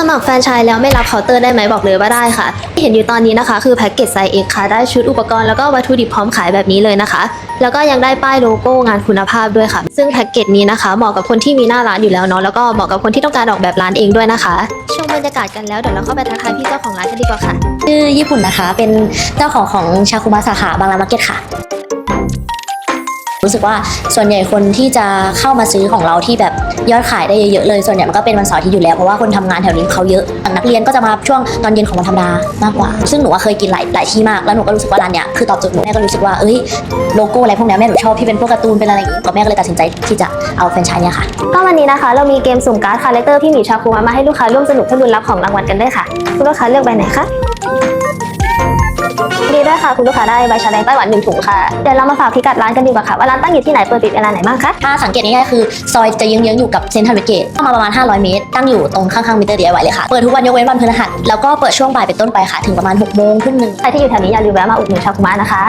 สมัครแฟรนไชายแล้วไม่รับเคาน์เตอร์ได้ไหมบอกเลยว่าได้ค่ะ ที่เห็นอยู่ตอนนี้นะคะ คือแพ็กเกจไซส์ X ค่ะ ได้ชุดอุปกรณ์แล้วก็วัตถุดิบพร้อมขายแบบนี้เลยนะคะ แล้วก็ยังได้ป้ายโลโก้งานคุณภาพด้วยค่ะ ซึ่งแพ็กเกจนี้นะคะเหมาะกับคนที่มีหน้าร้านอยู่แล้วเนาะแล้วก็เหมาะกับคนที่ต้องการออกแบบร้านเองด้วยนะคะชมบรรยากาศกันแล้วเดี๋ยวเราเข้าไปทักทายพี่เจ้าของร้านกันดีกว่าค่ะชื่อญี่ปุ่นนะคะ เป็นเจ้าของของชาคุมะสาขาบางรามาร์เก็ตค่ะ รู้สึกว่าส่วนใหญ่คนที่จะเข้ามาซื้อของเราที่แบบยอดขายได้เยอะๆเลย ส่วนใหญ่มันก็เป็นวันเสาร์ที่อยู่แล้วเพราะว่าคนทำงานแถวนี้เขาเยอะนักเรียนก็จะมาช่วงตอนเย็นของวันธรรมดามากกว่า ซึ่งหนูว่าเคยกินหลายหลายที่มากแล้วหนูก็รู้สึกว่าร้านเนี้ยคือตอบโจทย์หนูแม่ก็รู้สึกว่าเอ้ยโลโก้อะไรพวกเนี้ยแม่หนูชอบที่เป็นพวกการ์ตูนเป็นอะไรอย่างงี้ก็แม่ก็เลยตัดสินใจที่จะเอาแฟรนไชส์เนี่ยค่ะ ก็วันนี้นะคะ เรามีเกมสุ่มการ์ดคาแรคเตอร์พี่หมีชาคุมะมาให้ลูกค้าร่วมสนุกเพื่อลุ้นรับของรางวัลกันด้วยค่ะคุณลูกค้าเลือกใบไหนคะ ค่ะ คุณลูกค้าได้ใบชาแดงไต้หวันหนึ่งถุงค่ะ เดี๋ยวเรามาฝากพิกัดร้านกันดีกว่าค่ะว่าร้านตั้งอยู่ที่ไหนเปิดปิดเวลาไหนบ้างคะถ้าสังเกตง่ายๆคือ ซอยจะเยื้องๆอยู่กับเซ็นทรัลเวสเกตเข้ามาประมาณ 500 เมตร ตั้งอยู่ตรงข้างๆมิเตอร์ DIY เลยค่ะ เปิดทุกวันยกเว้นวันพฤหัสแล้วก็เปิดช่วงบ่ายเป็นต้นไปค่ะถึงประมาณ6โมงครึ่งหนึ่งใครที่อยู่แถวนี้อย่าลืมแวะมาอุดหนุนชาคุมะนะคะ